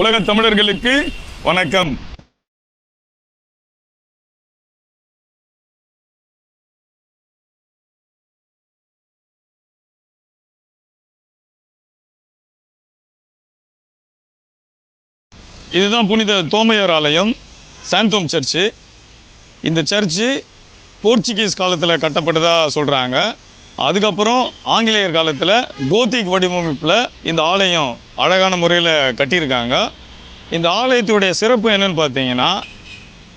உலக தமிழர்களுக்கு வணக்கம். இதுதான் புனித தோமையார் ஆலயம் சாந்தோம் சர்ச்சு. இந்த சர்ச்சு போர்ச்சுகீஸ் காலத்தில் கட்டப்பட்டதா சொல்கிறாங்க அதுக்கப்புறம் ஆங்கிலேயர் காலத்தில் கோத்திக் வடிவமைப்பில் இந்த ஆலயம் அழகான முறையில் கட்டியிருக்காங்க. இந்த ஆலயத்துடைய சிறப்பு என்னென்னு பார்த்தீங்கன்னா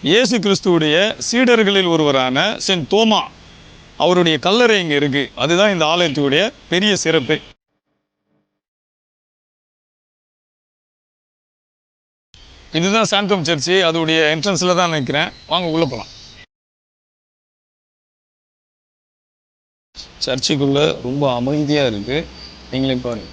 இயேசு கிறிஸ்துவுடைய சீடர்களில் ஒருவரான சென்ட் தோமா அவருடைய கல்லறை இங்கே இருக்குது அதுதான் இந்த ஆலயத்துடைய பெரிய சிறப்பு. இதுதான் சாந்தோம் சர்ச்சு அதோடைய என்ட்ரன்ஸில் தான் நிற்கிறேன் வாங்க உள்ளே போகலாம் சர்ச்சுக்குள்ளே ரொம்ப அமைதியாக இருக்குது நீங்களே பாருங்க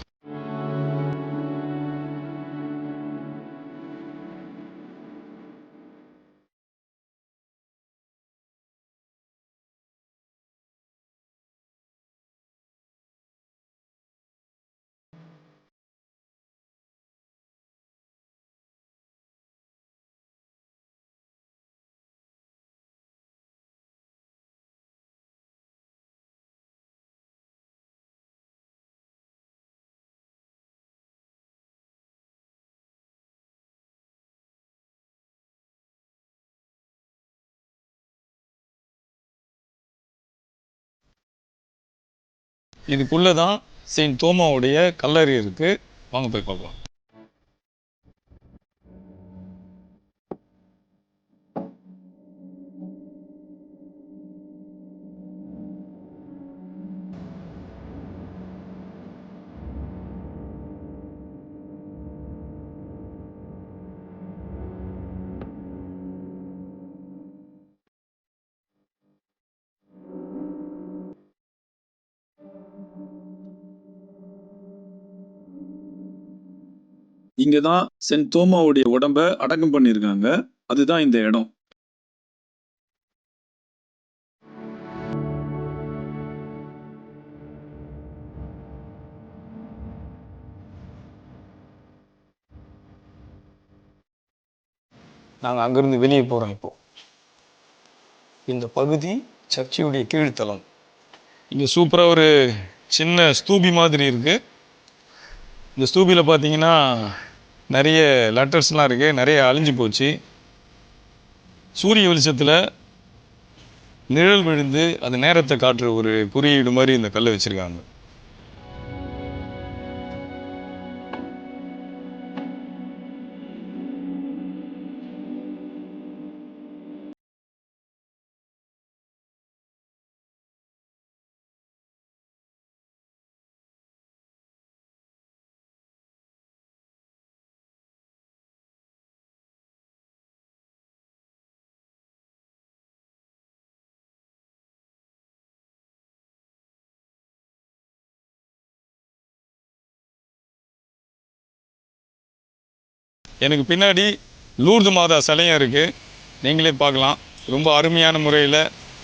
இதுக்குள்ளே தான் செயின்ட் தோமாவுடைய கல்லறை இருக்குது வாங்க போய் பார்க்கலாம். இங்கே தான் சென்ட் தோமாவுடைய உடம்ப அடக்கம் பண்ணியிருக்காங்க. அதுதான் இந்த இடம். நாங்கள் அங்கேருந்து வெளியே போகிறோம் இப்போ. இந்த பகுதி சர்ச்சையுடைய கீழ்த்தளம். இங்கே சூப்பராக ஒரு சின்ன ஸ்தூபி மாதிரி இருக்குது இந்த ஸ்தூபியில் பார்த்தீங்கன்னா நிறைய லெட்டர்ஸ்லாம் இருக்குது நிறைய அழிஞ்சு போச்சு. சூரிய வெளிச்சத்தில் நிழல் விழுந்து அது நேரத்தை காட்டுற ஒரு குறியீடு மாதிரி இந்த கல்லை வச்சுருக்காங்க. எனக்கு பின்னாடி லூர்து மாதா சிலையும் இருக்குது நீங்களே பார்க்கலாம். ரொம்ப அருமையான முறையில்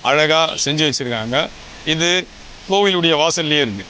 அழகாக செஞ்சு வச்சுருக்காங்க. இது கோவிலுடைய வாசல்லையே இருக்குது